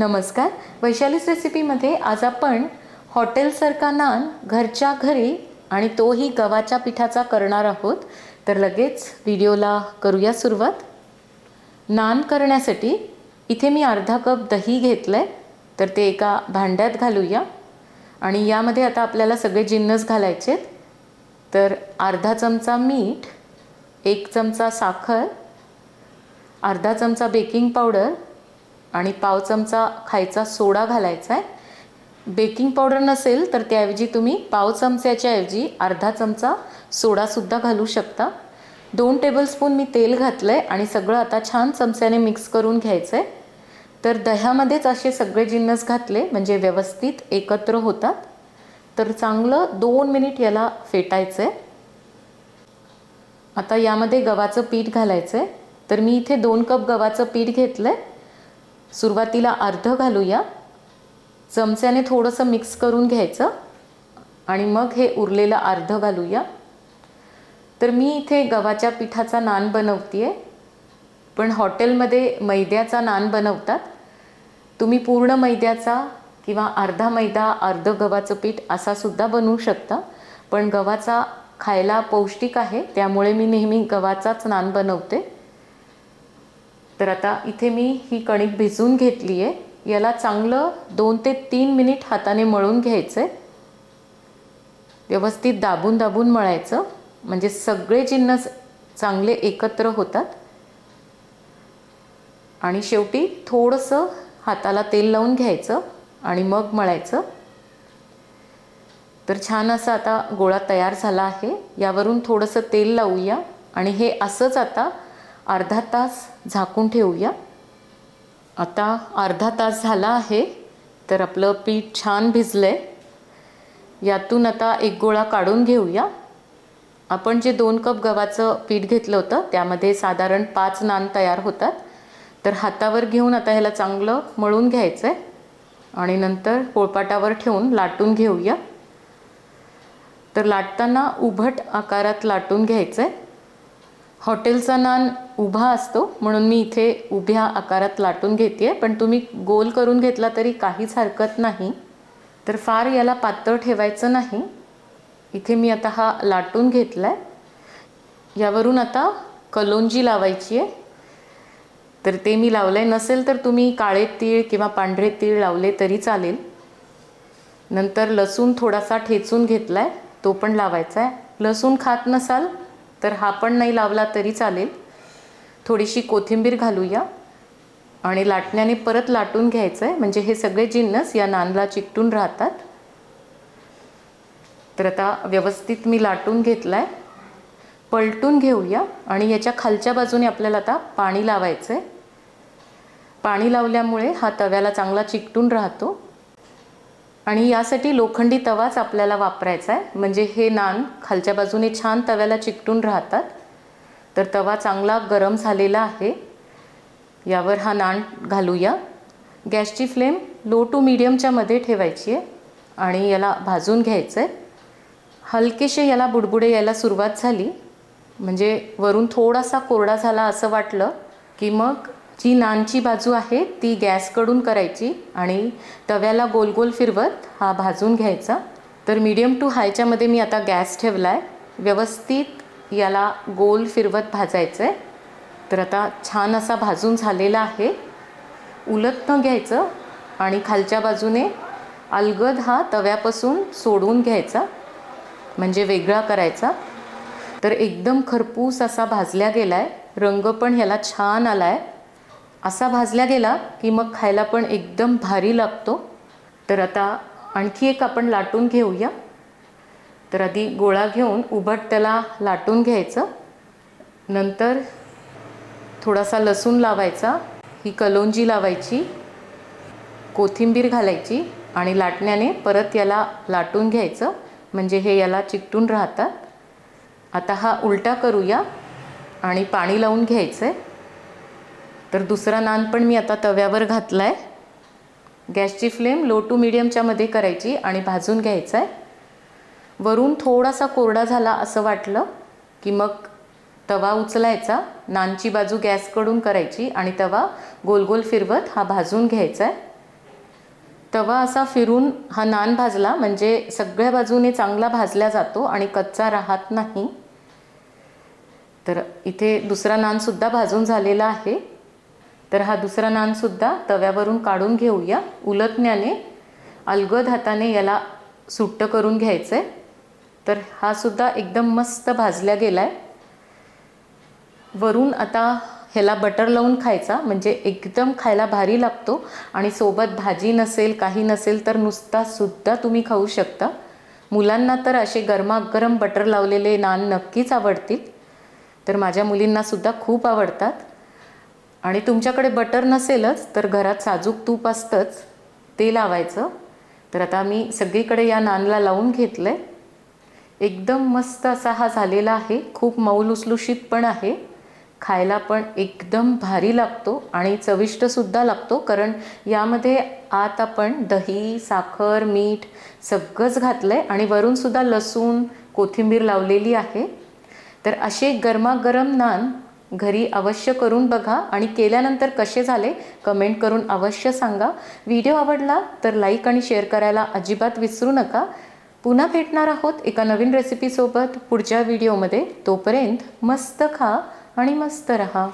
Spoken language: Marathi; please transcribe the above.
नमस्कार. वैशालीस रेसिपीमध्ये आज आपण हॉटेलसारखा नान घरच्या घरी आणि तोही गव्हाच्या पिठाचा करणार आहोत. तर लगेच व्हिडिओला करूया सुरुवात. नान करण्यासाठी इथे मी अर्धा कप दही घेतलं आहे तर ते एका भांड्यात घालूया. आणि यामध्ये आता आपल्याला सगळे जिन्नस घालायचे आहेत तर अर्धा चमचा मीठ एक चमचा साखर अर्धा चमचा बेकिंग पावडर आणि पाव चमचा खायचा सोडा घालायचा आहे. बेकिंग पावडर नसेल तर त्याऐवजी तुम्ही पाव चमच्याच्याऐवजी अर्धा चमचा सोडासुद्धा घालू शकता. दोन टेबलस्पून मी तेल घातलं आहे आणि सगळं आता छान चमच्याने मिक्स करून घ्यायचं आहे तर दह्यामध्येच असे सगळे जिन्नस घातले म्हणजे व्यवस्थित एकत्र होतात. तर चांगलं दोन मिनिट याला फेटायचं आहे आता यामध्ये गव्हाचं पीठ घालायचं आहे तर मी इथे दोन कप गव्हाचं पीठ घेतलं आहे सुरुवातीला अर्धं घालूया. चमच्याने थोडंसं मिक्स करून घ्यायचं. आणि मग हे उरलेलं अर्धं घालूया. तर मी इथे गव्हाच्या पिठाचा नान बनवते आहे पण हॉटेलमध्ये मैद्याचा नान बनवतात. तुम्ही पूर्ण मैद्याचा किंवा अर्धा मैदा अर्धं गव्हाचं पीठ असासुद्धा बनवू शकता. पण गव्हाचा खायला पौष्टिक आहे. त्यामुळे मी नेहमी गव्हाचाच नान बनवते. तर आता इथे मी ही कणिक भिजवून घेतली आहे याला चांगलं दोन ते तीन मिनिट हाताने मळून घ्यायचं आहे व्यवस्थित दाबून दाबून मळायचं. म्हणजे सगळे जिन्नस चांगले एकत्र होतात. आणि शेवटी थोडंसं हाताला तेल लावून घ्यायचं आणि मग मळायचं. तर छान असा आता गोळा तयार झाला आहे. यावरून थोडंसं तेल लावूया. आणि हे असंच आता अर्धा तास झाकून ठेवूया. आता अर्धा तास झाला आहे तर आपलं पीठ छान भिजलं आहे यातून आता एक गोळा काढून घेऊया. आपण जे दोन कप गव्हाचं पीठ घेतलं होतं त्यामध्ये साधारण पाच नान तयार होतात. तर हातावर घेऊन आता ह्याला चांगलं मळून घ्यायचं आहे आणि नंतर पोळपाटावर ठेवून लाटून घेऊया. तर लाटताना उभट आकारात लाटून घ्यायचं आहे हॉटेलचा नान उभा असतो म्हणून मी इथे उभ्या आकारात लाटून घेते आहे पण तुम्ही गोल करून घेतला तरी काहीच हरकत नाही. तर फार याला पातळ ठेवायचं नाही. इथे मी आता हा लाटून घेतला आहे यावरून आता कलोंजी लावायची आहे. तर ते मी लावलं आहे नसेल तर तुम्ही काळे तीळ किंवा पांढरे तीळ लावले तरी चालेल. नंतर लसूण थोडासा ठेचून घेतला आहे तो पण लावायचा आहे लसूण खात नसाल तर हा पण नाही लावला तरी चालेल. थोडीशी कोथिंबीर घालूया आणि लाटण्याने परत लाटून घ्यायचं आहे म्हणजे हे सगळे जिन्नस या नानला चिकटून राहतात. तर आता व्यवस्थित मी लाटून घेतला आहे पलटून घेऊया आणि याच्या खालच्या बाजूने आपल्याला आता पाणी लावायचं आहे पाणी लावल्यामुळे हा तव्याला चांगला चिकटून राहतो. आणि यासाठी लोखंडी तवाच आपल्याला वापरायचा आहे. म्हणजे हे नान खालच्या बाजूने छान तव्याला चिकटून राहतात. तर तवा चांगला गरम झालेला आहे. यावर हा नान घालूया. गॅसची फ्लेम लो टू मीडियमच्यामध्ये ठेवायची आहे आणि याला भाजून घ्यायचं आहे हलकेसे याला बुडबुडे यायला सुरुवात झाली. म्हणजे वरून थोडासा कोरडा झाला असं वाटलं की मग जी नानची बाजू आहे ती गॅसकडून करायची आणि तव्याला गोल गोल फिरवत हा भाजून घ्यायचा. तर मीडियम टू हायच्यामध्ये मी आता गॅस ठेवला आहे व्यवस्थित याला गोल फिरवत भाजायचं आहे तर आता छान असा भाजून झालेला आहे. उलट न घ्यायचं आणि खालच्या बाजूने अलगद हा तव्यापासून सोडून घ्यायचा. म्हणजे वेगळा करायचा. तर एकदम खरपूस असा भाजल्या गेला आहे रंग पण ह्याला छान आला आहे असा भाजला गेला की मग खायला पण एकदम भारी लागतो. तर आता आणखी एक आपण लाटून घेऊया. तर आधी गोळा घेऊन उभट त्याला लाटून घ्यायचं. नंतर थोडासा लसूण लावायचा ही कलोंजी लावायची कोथिंबीर घालायची आणि लाटण्याने परत याला लाटून घ्यायचं. म्हणजे हे याला चिकटून राहतात. आता हा उलटा करूया आणि पाणी लावून घ्यायचं आहे तर दुसरा नान पण मी आता तव्यावर घातला आहे गॅसची फ्लेम लो टू मीडियमच्यामध्ये करायची आणि भाजून घ्यायचं आहे वरून थोडासा कोरडा झाला असं वाटलं की मग तवा उचलायचा नानची बाजू गॅसकडून करायची आणि तवा गोल गोल फिरवत हा भाजून घ्यायचा आहे तवा असा फिरून हा नान भाजला म्हणजे सगळ्या बाजूने चांगला भाजला जातो आणि कच्चा राहत नाही. तर इथे दुसरा नानसुद्धा भाजून झालेला आहे. तर हा दुसरा नानसुद्धा तव्यावरून काढून घेऊया. उलटण्याने अलगद हाताने याला सुट्ट करून घ्यायचं. आहे तर हा सुद्धा एकदम मस्त भाजला गेला आहे वरून आता ह्याला बटर लावून खायचा. म्हणजे एकदम खायला भारी लागतो. आणि सोबत भाजी नसेल काही नसेल तर नुसता सुद्धा तुम्ही खाऊ शकता. मुलांना तर असे गरमागरम बटर लावलेले नान नक्कीच आवडतील. तर माझ्या मुलींनासुद्धा खूप आवडतात. आणि तुमच्याकडे बटर नसेलच तर घरात साजूक तूप असतंच ते लावायचं. तर आता मी सगळीकडे या नानला लावून घेतलं आहे एकदम मस्त असा हा झालेला आहे. खूप मौल लुसलुशीत पण आहे. खायला पण एकदम भारी लागतो आणि चविष्टसुद्धा लागतो कारण यामध्ये आत आपण दही साखर मीठ सगळंच घातलं आहे आणि वरूनसुद्धा लसूण कोथिंबीर लावलेली आहे. तर असे गरमागरम नान घरी अवश्य करून बघा आणि केल्यानंतर कसे झाले कमेंट करून अवश्य सांगा. व्हिडिओ आवडला तर लाईक आणि शेअर करायला अजिबात विसरू नका. पुन्हा भेटणार आहोत एका नवीन रेसिपीसोबत पुढच्या व्हिडिओमध्ये तोपर्यंत मस्त खा आणि मस्त रहा.